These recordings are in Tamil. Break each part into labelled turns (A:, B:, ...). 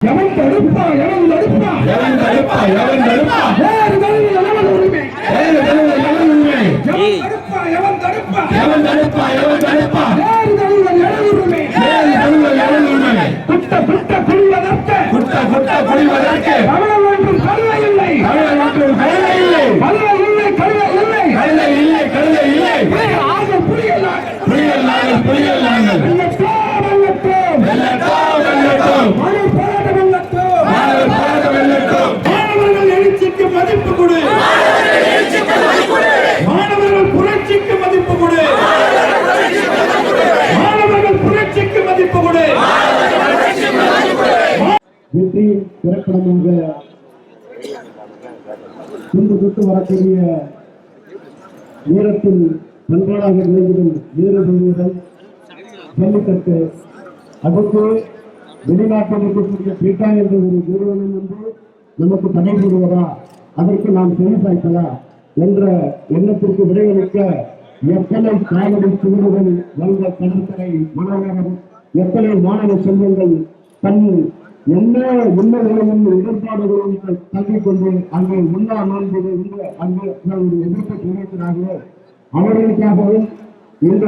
A: எவன் தடுப்பா எவன் தடுப்பா
B: எவன் தடுப்பா எவன் தடுப்பா
A: வேறு வழியில் எவன் உரிமை
B: வேறு தெருவில் எவன் உண்மை
A: எவன் தடுப்பா எவன் தடுப்பா
B: எவன் தடுப்பா எவன் தடுப்பா
A: வேறு வழியில் எவன் உரிமை
B: வேறு தெருவில் எவன் உண்மை
A: குட்ட குட்ட குடிவதற்க
B: குட்ட குட்ட குடிவதற்கு
A: தமிழன் ஒன்றும் கருணை இல்லை
B: தமிழர் மற்றும் கருணை இல்லை
A: கருணை இல்லை கருணை இல்லை
B: கருணை இல்லை கருணை இல்லை
A: ஆக புரியலாம்
B: புலிகள் நாங்கள் புலிகள் நாங்கள்
A: வெள்ளத்தோம் வெள்ளத்தோம்
B: வெள்ளட்டும் வெள்ளட்டும்
A: மணி போராட்ட வெள்ளத்தோம்
B: மாணவர் போராட்டம் வெள்ளட்டும்
A: மாணவர்கள் எழுச்சிக்கு மதிப்பு கொடு மாணவர்கள் புரட்சிக்கு மதிப்பு கொடு மாணவர்கள் புரட்சிக்கு மதிப்பு கொடு
C: வெற்றி திரைப்படமாக துண்டு தொட்டு வரக்கூடிய வீரத்தில் பண்பாடாக விளைவிடும் வீரர்களுடன் ஜல்லிக்கட்டு. அதற்கு வெளிநாட்டில் இருக்கக்கூடிய பீட்டா என்ற ஒரு நிறுவனம் வந்து நமக்கு தடை போடுவதா அதற்கு நாம் செவிசாய்த்தலா என்ற எண்ணத்திற்கு விடையளிக்க எத்தனை காவடி சுவடுகள் வந்த கடற்கரை மாநகரம் எத்தனை மாணவ செல்வங்கள் தன் என்ன உண்மைகளையும் இடர்பாடுகளும் தங்கிக் கொண்டு அங்கே முன்னா நான்கு இந்த அங்கே ஒரு எதிர்ப்பை தெரிவிக்கிறார்களோ அவர்களுக்காகவும் இந்த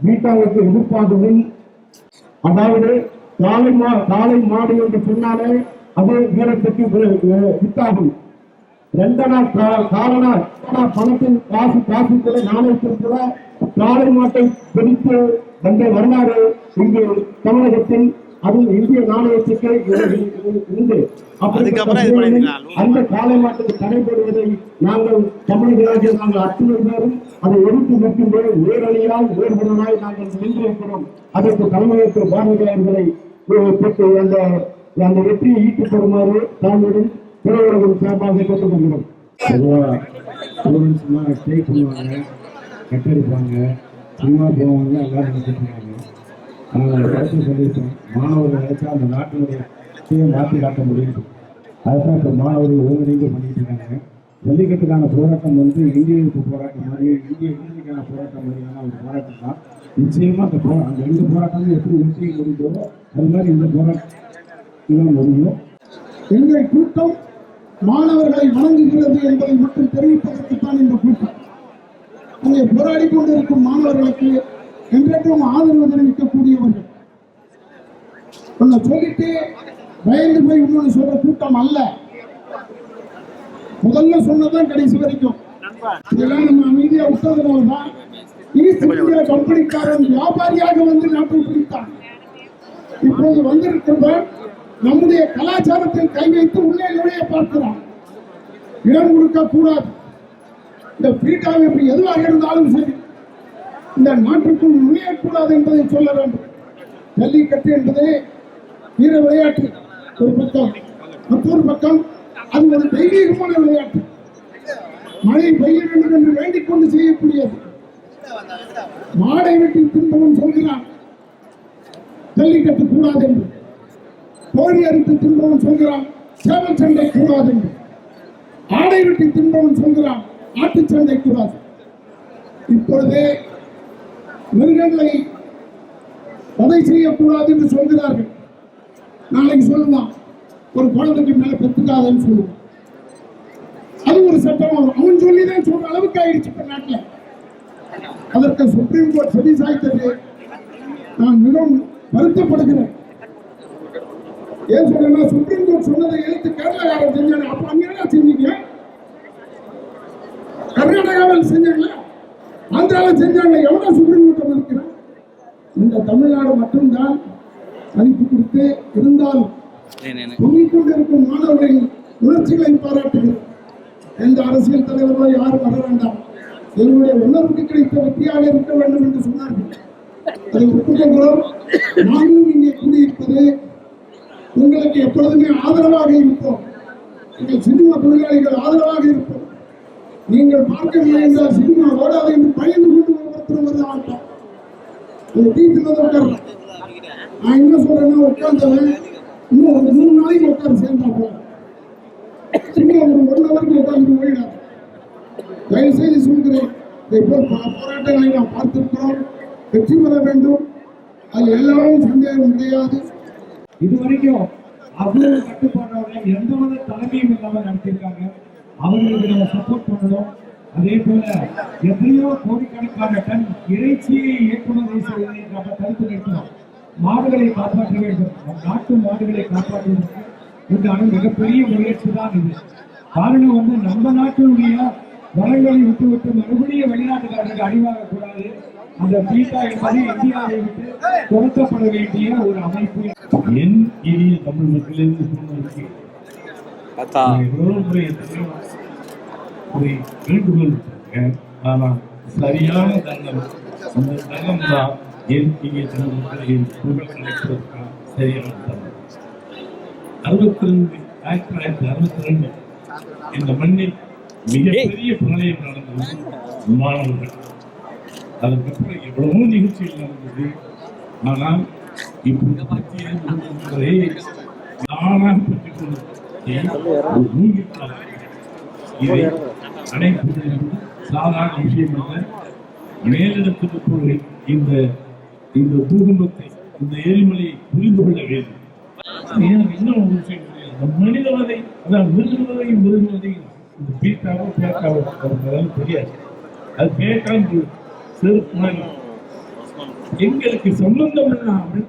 C: வீட்டாவுக்கு எதிர்ப்பாகவும் அதாவது காலை மா காலை மாடு என்று சொன்னாலே அது வீரத்துக்கு வி- வி- வித்தாகும். ரெண்டனா கா- காரணா பணத்தில் காசு காசு கூட நாணயத்தில் கூட காளை மாட்டை பிடித்து வந்த வரலாறு இங்கு தமிழகத்தில் அதுவும் இந்திய நாணயத்துக்கு உண்டு
D: பண்ணிருக்காங்க.
C: அந்த காளை மாட்டுக்கு தடைபடுவதை நாங்கள் தமிழர்களாகிய நாங்கள் அத்துணை பேரும் அதை எடுத்து நிற்கின்றோம் வேரணியால் வேறுபடனாய் நாங்கள் நின்றிருக்கிறோம். அதற்கு தலைமையேற்ற பாரதிய அவர்களை பெற்று அந்த அந்த வெற்றியை ஈட்டுப் பெறுமாறு தாங்களுடன் திரையுலகம் சார்பாக கேட்டுக்கொள்கிறோம். பொதுவாக ஸ்டூடெண்ட்ஸ்லாம் ஸ்டே பண்ணுவாங்க கட்டடிப்பாங்க சும்மா போவாங்க எல்லாரும் நினைச்சிருக்காங்க நாங்கள் கருத்து சொல்லியிருக்கோம் மாணவர்கள் நினைச்சா அந்த நாட்டினுடைய சக்தியை மாற்றி காட்ட முடியும் அதுதான் இப்போ மாணவர்கள் ஒருங்கிணைந்து பண்ணிட்டு இருக்காங்க. ஜல்லிக்கட்டுக்கான போராட்டம் வந்து இந்திய போராட்டம் மாதிரி இந்திய விடுதலைக்கான போராட்டம் மாதிரியான ஒரு போராட்டம் தான். நிச்சயமாக அந்த போ அந்த ரெண்டு போராட்டமும் எப்படி வெற்றி முடிஞ்சதோ அது மாதிரி இந்த போராட்டம் முடியும்.
E: எங்கள் கூட்டம் மாணவர்களை வணங்குகிறது என்பதை மட்டும் தெரிவிப்பதற்குத்தான் இந்த கூட்டம். அங்கே போராடி கொண்டிருக்கும் மாணவர்களுக்கு என்றென்றும் ஆதரவு தெரிவிக்கக்கூடியவர்கள் உன்னை சொல்லிட்டு பயந்து போய் இன்னொன்னு சொல்ற கூட்டம் அல்ல. முதல்ல சொன்னதான் கடைசி வரைக்கும். இதெல்லாம் நம்ம அமைதியா விட்டதுனால ஈஸ்ட் இந்தியா கம்பெனிக்காரன் வியாபாரியாக வந்து நாட்டை பிடித்தான். இப்போது வந்திருக்கிறவர் நம்முடைய கலாச்சாரத்தில் கை வைத்து உள்ளே நுழைய பார்க்கிறான். இடம் கொடுக்க கூடாது. இந்த பீட்டாவை எதுவாக இருந்தாலும் சரி. இந்த நாட்டுக்குள் நுழையக்கூடாது என்பதை சொல்ல வேண்டும். ஜல்லிக்கட்டு என்பது வீர விளையாட்டு. ஒரு பக்கம் மற்றொரு பக்கம் அது ஒரு தெய்வீகமான விளையாட்டு. மழை பெய்ய வேண்டும் என்று வேண்டிக் கொண்டு செய்யக்கூடியது. மாடை வீட்டில் தின்பவன் சொல்கிறான் ஜல்லிக்கட்டு கூடாது என்று கோழி அறுத்து தின்பவன் சொல்கிறான் சேவல் சண்டை கூடாது என்று ஆடை வெட்டி தின்பவன் சொல்கிறான் ஆட்டு சண்டை கூடாது. இப்பொழுது மிருகங்களை கொலை செய்யக்கூடாது என்று சொல்கிறார்கள். நாளைக்கு சொல்லுவான் ஒரு குழந்தைக்கு மேல பெற்றுக்காதன்னு சொல்லுவான் அது ஒரு சட்டம் வரும். அவன் சொல்லிதான் சொல்ற அளவுக்கு ஆயிடுச்சு இப்ப நாட்டில். அதற்கு சுப்ரீம் கோர்ட் செவி சாய்த்தது. நான் மிகவும் வருத்தப்படுகிறேன். ஏன் சொல்றேன்னா சுப்ரீம் கோர்ட் சொன்னதை எழுத்து கேரளாவில் செஞ்சாங்க அப்ப அங்க என்ன செஞ்சீங்க? கர்நாடகாவில் செஞ்சாங்களா ஆந்திராவில் செஞ்சாங்க எவ்வளவு சுப்ரீம் கோர்ட்டை மதிக்கிறான் இந்த தமிழ்நாடு மட்டும்தான் மதிப்பு கொடுத்து இருந்தாலும் பொங்கிக் கொண்டிருக்கும் மாணவர்களின் உணர்ச்சிகளை பாராட்டுகிறேன். எந்த அரசியல் தலைவர்களோ யாரும் வர வேண்டாம். எங்களுடைய உணர்வுக்கு கிடைத்த வெற்றியாக இருக்க வேண்டும் என்று சொன்னார்கள். அதை ஒப்புக்கொள்கிறோம். நாங்களும் இங்கே கூடியிருப்பது உங்களுக்கு எப்பொழுதுமே ஆதரவாக இருப்போம். எங்கள் சினிமா தொழிலாளிகள் ஆதரவாக இருப்போம். நீங்கள் பார்க்கவில்லை என்றால் சினிமா ஓடாது என்று பயந்து கொண்டு ஒவ்வொருத்தரும் வருது ஆட்டம் அது வீட்டில் தான் உட்கார்றேன் நான் என்ன சொல்றேன்னா உட்கார்ந்தவன் இன்னும் ஒரு மூணு நாளைக்கு உட்கார சேர்ந்தாங்க சும்மா ஒரு ஒன் ஹவருக்கு உட்கார்ந்து போயிடாது தயவு செய்து சொல்கிறேன் இதை போல் பல போராட்டங்களை நாம் பார்த்திருக்கிறோம். வெற்றி பெற வேண்டும். அது எல்லாரும் சந்தேகம் கிடையாது.
C: இது வரைக்கும்
D: அவ்வளவு கட்டுப்பாடோட எந்த வித தலைமையும் இல்லாம நடத்தியிருக்காங்க. அவங்களுக்கு நம்ம சப்போர்ட் பண்ணணும் அதே போல எத்தனையோ கோடிக்கணக்கான டன் இறைச்சியை ஏற்றுமதி செய்வதை நம்ம தடுத்து நிறுத்தணும் மாடுகளை காப்பாற்ற வேண்டும். நம் நாட்டு மாடுகளை காப்பாற்றுவதற்கு உண்டான மிகப்பெரிய முயற்சி தான் இது. காரணம் வந்து நம்ம நாட்டினுடைய வளங்களை விட்டு விட்டு மறுபடியும் வெளிநாட்டுக்காரர்கள் அடிவாக கூடாது அந்த பீட்டா என்பது இந்தியாவை விட்டு துரத்தப்பட வேண்டிய ஒரு அமைப்பு.
B: என் இனிய தமிழ் மக்களிலிருந்து சொன்னதற்கு ஒரு சரியான தங்கம் அந்த தங்கம் தான் என் இனிய சரியான தங்கம். அறுபத்தி ரெண்டு ஆயிரத்தி தொள்ளாயிரத்தி அறுபத்தி ரெண்டு இந்த மண்ணில் மிகப்பெரிய பிரளயம் நடந்தது மாணவர்கள். அதுக்கப்புறம் எவ்வளவோ நிகழ்ச்சிகள் நடந்தது. ஆனால் இப்போது பற்றி நானாக பெற்றுக் இதை என்பது சாதாரண விஷயம் அல்ல மேலிடத்துக்கு இந்த இந்த பூகம்பத்தை இந்த எரிமலையை புரிந்து கொள்ள வேண்டும். இன்னும் ஒரு விஷயம் புரியல. இந்த மனிதவதை அதாவது மிருகவதை மிருகவதை இந்த பீட்டாவோ பேட்டாவோ அதெல்லாம் தெரியாது. அது பேட்டான்னு செருப்பு எங்களுக்கு சம்பந்தம் இல்லாமல்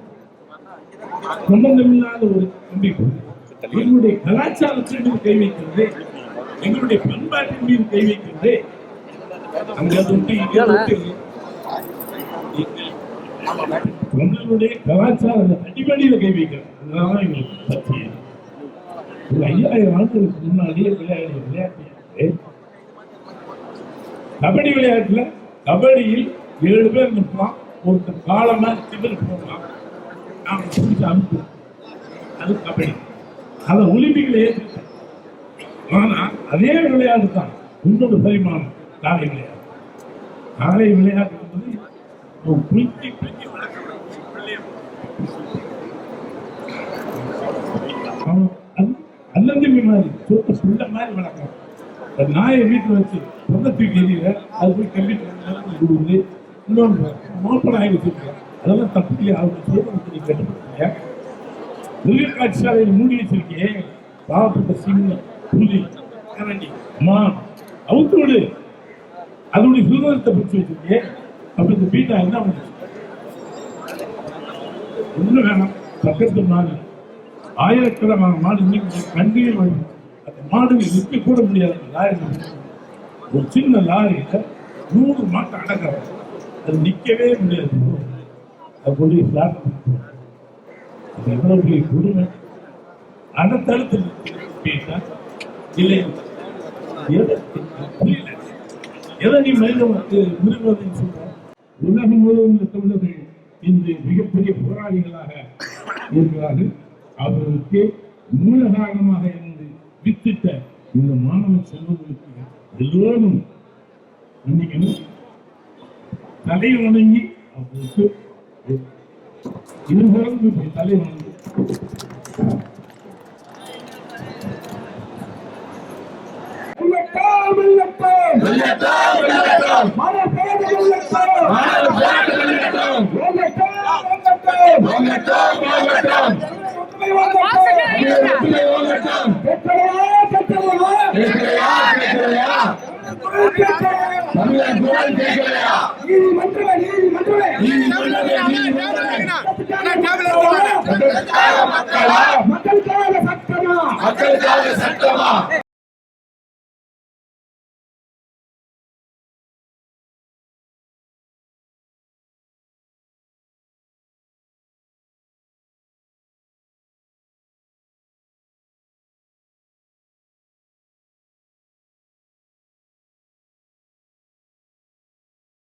B: சம்பந்தம் இல்லாத ஒரு நம்பிக்கை. எங்களுடைய கலாச்சாரத்தின் மீது கை வைக்கிறது எங்களுடைய பண்பாட்டின் மீது கை வைக்கிறது உங்களுடைய கலாச்சார அடிப்படையில கை வைக்கிறது. அதுதான் எங்களுக்கு பற்றியது ஒரு ஐயாயிரம் ஆண்டுகளுக்கு முன்னாடியே விளையாடுற விளையாட்டு. கபடி விளையாட்டுல கபடியில் ஏழு பேர் நிற்கலாம் ஒருத்தர் காலமா திமிர் போடலாம் நாம பிடிச்ச அனுப்பு அது கபடி. அதை ஒலிம்பிக்ல ஏற்றுக்கிட்டேன் ஆனா அதே விளையாட்டு தான் இன்னொரு பரிமாணம் காலை விளையாட்டு. காலை விளையாட்டு என்பது ஒரு குளிக்கி குளிக்கி வளர்க்கிற அவன் அது- அல்லந்திமி மாதிரி சொத்த புள்ள மாதிரி வளர்க்கலாம் ஒரு நாயை வீட்டில் வச்சு சொந்த தூக்கி அது போய் கல்விட்டு கொடுக்குது இன்னொன்று மோப்பன் ஆகி அதெல்லாம் தப்பு இல்லையா? அவங்க சொல்றது நீ கட்டுப்படுத்தலையா மிருக மூடி வச்சிருக்கே. பாவப்பட்ட சிங்கம் புலி. கரண்டி. மான் அவுத்து விடு. அதனுடைய சுதந்திரத்தை பிடிச்சி வச்சிருக்கே. அப்ப இந்த பீட்டா என்ன பண்ணுச்சு ஒண்ணு வேணாம். பக்கத்து மாடு. ஆயிரக்கணக்கான மாடு இன்னைக்கு கண்டியில் வருது அந்த மாடுகள் நிற்க கூட முடியாது. லாரி ஒரு சின்ன லாரியில நூறு மாட்டை அடக்கிறாங்க அது நிற்கவே முடியாது. அது கொண்டு போய் flat ல போட்டு. அது எவ்வளவு பெரிய கொடுமை அடுத்தடுத்து கேட்டா இல்லை எதை புரியல. எதை நீ மனிதன் வந்து சொல்ற உலகம் முழுவதும் உள்ள தமிழர்கள் இன்று மிகப்பெரிய போராளிகளாக இருக்கிறார்கள். அவர்களுக்கு மூல காரணமாக இருந்து வித்திட்ட இந்த மாணவ செல்வங்களுக்கு எல்லோரும் மன்னிக்கணும் தலை வணங்கி அவர்களுக்கு இருபுறம் இப்படி தலை கேட்கலையா?
A: நீதிமன்றமே நீதிமன்றமே.
B: நீதிமன்றமே, நீதிமன்றமே.
A: மக்களுக்காக
B: மக்களுக்காக மக்களா?
A: மக்களுக்காக சட்டமா
B: மக்களுக்காக சட்டமா